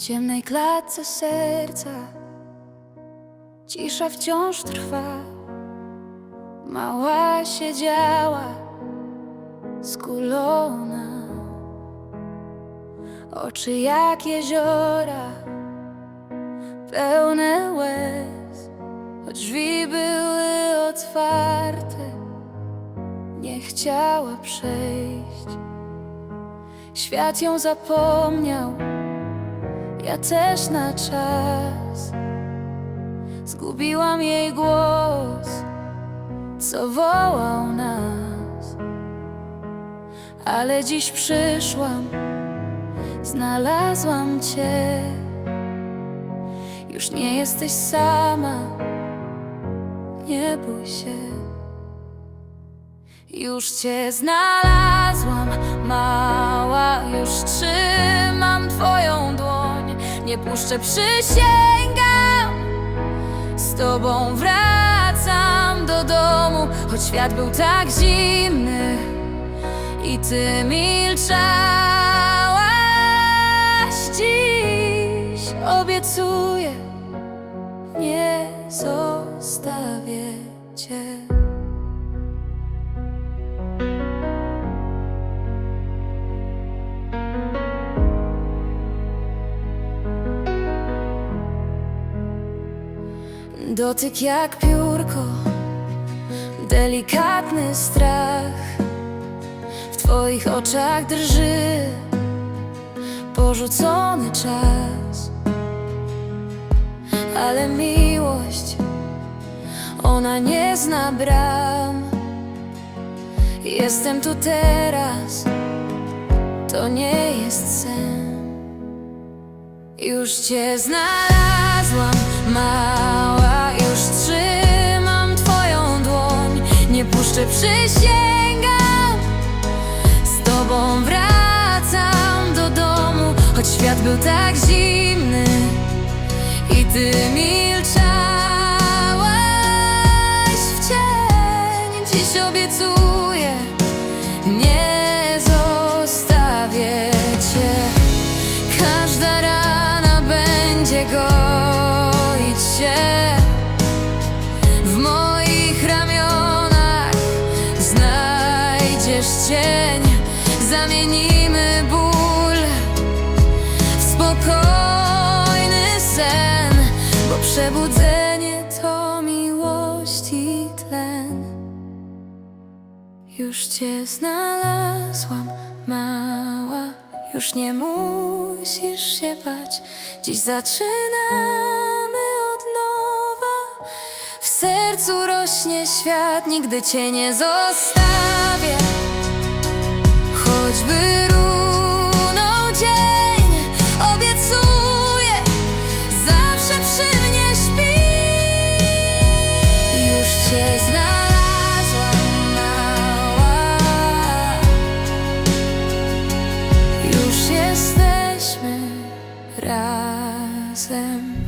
ciemnej klatce serca cisza wciąż trwa. Mała siedziała skulona, oczy jak jeziora, pełne łez, choć drzwi były otwarte, nie chciała przejść. Świat ją zapomniał, ja też na czas. Zgubiłam jej głos, co wołał nas. Ale dziś przyszłam, znalazłam cię. Już nie jesteś sama, nie bój się. Już cię znalazłam, mała, już trzymam twoją dłoń. Nie puszczę, przysięgam, z tobą wracam do domu, choć świat był tak zimny i ty milczałaś dziś. Obiecuję, nie zostawię cię. Dotyk jak piórko, delikatny strach W twoich oczach drży. Porzucony czas Ale miłość, ona nie zna bram. Jestem tu teraz, to nie jest sen. Już cię znalazłam, mała, Nie puszczę, przysięgam, z tobą wracam do domu, choć świat był tak zimny i ty milczałaś w cień. Dziś obiecuję, Zamienimy ból w spokojny sen Bo przebudzenie to miłość i tlen już cię znalazłam, mała. Już nie musisz się bać. Dziś zaczynamy od nowa. W sercu rośnie świat, nigdy cię nie zostawię. Choćby runął dzień, obiecuję, zawsze przy mnie śpi. Już cię znalazłam, mała. Już jesteśmy razem.